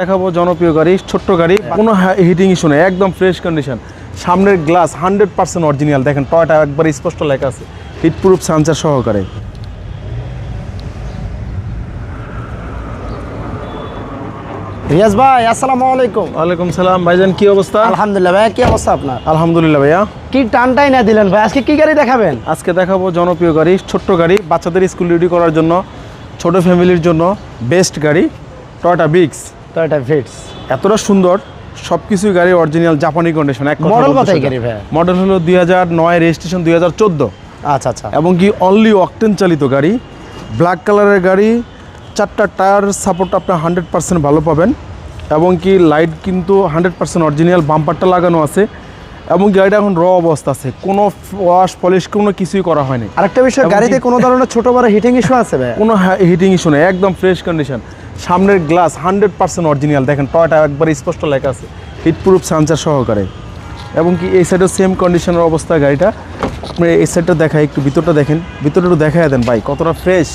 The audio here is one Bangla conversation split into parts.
দেখাবো জনপ্রিয় গাড়ি ছোট্ট গাড়ি কোনো হিটিং ইস্যু নেই একদম ফ্রেশ কন্ডিশন সামনের গ্লাস হান্ড্রেড পার্সেন্ট অরিজিনাল দেখেন টয়টা একবার স্পষ্ট লেখা আছে। হিট প্রুফ সানচার সহকারে। রিয়াজ ভাই আসসালামু আলাইকুম। ওয়ালাইকুম সালাম। ভাইজান কি অবস্থা? আলহামদুলিল্লাহ ভাই কি অবস্থা আপনার? আলহামদুলিল্লাহ ভাইয়া। কি টানটাই না দিলেন ভাই আজকে কি গাড়ি দেখাবেন? আজকে দেখাবো জনপ্রিয় গাড়ি ছোট্ট গাড়ি বাচ্চাদের স্কুল ডিউটি করার জন্য ছোট ফ্যামিলির জন্য বেস্ট গাড়ি টয়টা বিক্স টয়োটা ফিটস এতটা সুন্দর সব কিছুই গাড়ি অরিজিনাল জাপানি কন্ডিশন এক মডেল কত এই গাড়ি ভাইয়া? মডেল হলো দুই হাজার নয় রেজিস্ট্রেশন দুই হাজার চোদ্দ। আচ্ছা আচ্ছা। এবং কি অনলি অকটেন চালিত গাড়ি। ব্ল্যাক কালারের গাড়ি চারটা টায়ার সাপোর্ট আপনার হান্ড্রেড পার্সেন্ট ভালো পাবেন। এবং কি লাইট কিন্তু হান্ড্রেড পার্সেন্ট অরিজিনাল বাম্পারটা লাগানো আছে। এবং গাড়িটা এখন র অবস্থা আছে। কোনো ওয়াশ পলিশ কোনো কিছুই করা হয়নি। আরেকটা বিষয় গাড়িতে কোনো ধরনের ছোট বড় হিটিং ইস্যু আছে ভাই কোনো হিটিং ইস্যু নেই একদম ফ্রেশ কন্ডিশন সামনের গ্লাস হান্ড্রেড পার্সেন্ট অরিজিনাল। দেখেন টয়টা একবার স্পষ্ট লেখা আছে। হিট প্রুফ সানচার সহকারে। এবং কি এই সাইডেও সেম কন্ডিশনের অবস্থা গাড়িটা। আপনি এই সাইডটা দেখায় একটু ভিতরটা দেখেন। ভিতরটা একটু দেখায় দেন ভাই কতটা ফ্রেশ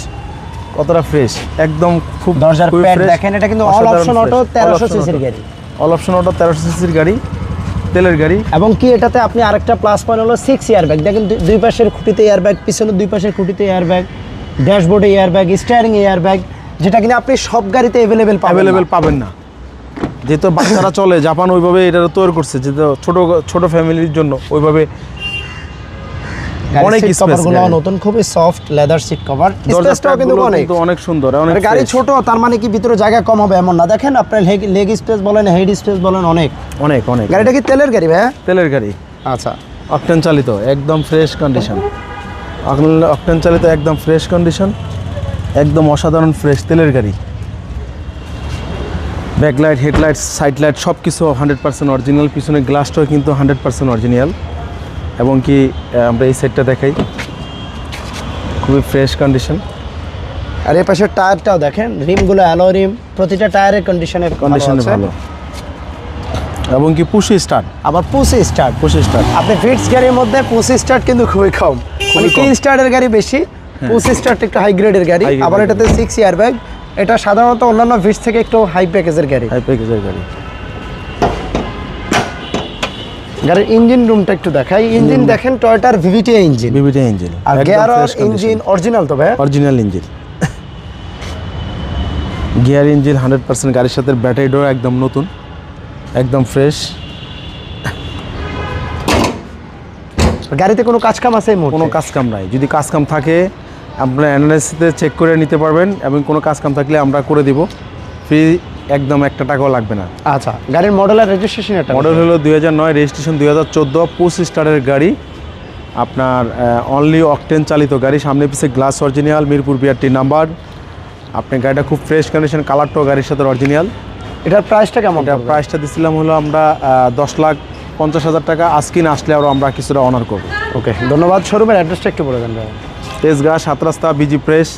কতটা ফ্রেশ একদম খুব দরজার প্যাড দেখেন এটা কিন্তু all option auto fresh, all তেরোশো option সিসির গাড়ি। অল অপশন অটো তেরোশো সিসির গাড়ি তেলের গাড়ি। এবং কি এটাতে আপনি আরেকটা প্লাস পয়েন্ট হলো সিক্স ইয়ার ব্যাগ দেখেন দুই- পাশের খুঁটিতে এয়ার ব্যাগ পিছনে দুই পাশের খুঁটিতে এয়ার ব্যাগ ড্যাশবোর্ডে air bag steering air bag যেটা কিনা আপনি সব গাড়িতে অ্যাভেলেবেল পাবেন অ্যাভেলেবেল পাবেন না। যেহেতু বাচ্চারা চলে জাপান ওইভাবে এটা তৈরি করছে যেহেতু ছোট ছোট ফ্যামিলির জন্য ওইভাবে অনেক কভারগুলো নতুন খুবই সফট লেদার সিট কভার দরজার স্পেসটাও কিন্তু অনেক। অনেক সুন্দর অনেক গাড়ি ছোট তার মানে কি ভিতরে জায়গা কম হবে এমন না। দেখেন আপনার লেগ স্পেস বলেন হেড স্পেস বলেন অনেক। অনেক অনেক। গাড়িটা কি তেলের গাড়ি ভাই? তেলের গাড়ি। আচ্ছা। অকটেন চালিত একদম ফ্রেশ কন্ডিশন অকটেন চালিত একদম ফ্রেশ কন্ডিশন একদম অসাধারণ ফ্রেশ তেলের গাড়ি। ব্যাকলাইট হেডলাইট সাইড লাইট সব কিছু হান্ড্রেড পার্সেন্ট অরিজিনাল পিছনে গ্লাসটাও কিন্তু হান্ড্রেড পার্সেন্ট অরিজিনাল এবং কি আমরা এই সেটটা দেখাই। খুবই ফ্রেশ কন্ডিশন আর এই পাশের টায়ারটাও দেখেন রিমগুলো অ্যালো রিম প্রতিটা টায়ারের কন্ডিশনের কন্ডিশনে ভালো এবং কি পুশি স্টার্ট আবার পুসি স্টার্ট পুশি স্টার্ট আপনি ফিটস গাড়ির মধ্যে পুসি স্টার্ট কিন্তু খুবই কম। মানে। কি স্টার্টের গাড়ি বেশি পুসি স্টার্ট একটু হাই গ্রেডের গাড়ি আবার এটাতে সিক্স ইয়ার ব্যাগ এটা সাধারণত অন্যান্য ফিটস থেকে একটু হাই প্যাকেজের গাড়ি। হাই প্যাকেজের গাড়ি। গাড়ির ইঞ্জিন রুমটা একটু দেখাই। ইঞ্জিন দেখেন টয়টার ভিভিটি ইঞ্জিন বিবিটি ইঞ্জিন আর গিয়ার ইঞ্জিন অরিজিনাল তো ভাই original engine gear engine hundred percent গাড়ির সাথে ব্যাটারিটাও একদম নতুন। একদম ফ্রেশ গাড়িতে কোনো কাজ কাম আছে কোনো কাজ কাম নাই। যদি কাজ কাম থাকে আপনার অ্যানালাইসিসে চেক করে নিতে পারবেন এবং কোনো কাজ কাম থাকলে আমরা করে দিব। ফ্রি একদম একটা টাকাও লাগবে না। আচ্ছা গাড়ির মডেল আর রেজিস্ট্রেশন এটা মডেল হলো দুই হাজার নয় রেজিস্ট্রেশন দুই হাজার চোদ্দ পুস স্টারের গাড়ি। আপনার অনলি অকটেন চালিত গাড়ি সামনে পিছে glass original Mirpur BRT number আপনি গাড়িটা খুব ফ্রেশ কন্ডিশন কালারটাও গাড়ির সাথে অরিজিনাল এটার প্রাইসটা কেমন এটা পড়বে? প্রাইসটা দিছিলাম হলো আমরা দশ লাখ পঞ্চাশ হাজার টাকা। আজকে না আসলে আরও আমরা কিছুটা অনার করব। ওকে ধন্যবাদ। শোরুমের অ্যাড্রেসটা একটু বলে দেন ভাই। তেজগাঁ সাত রাস্তা বিজি প্রেস,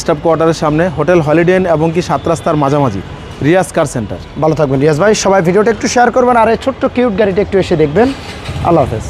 স্টাফ কোয়ার্টারের সামনে, হোটেল হলিডে এবং কি সাত রাস্তার মাঝামাঝি, রিয়াজ কার সেন্টার। ভালো থাকবেন রিয়াজ ভাই, সবাই ভিডিওটা একটু শেয়ার করবেন আর এই ছোট্ট কিউট গাড়িটা একটু এসে দেখবেন। আল্লাহ হাফেজ।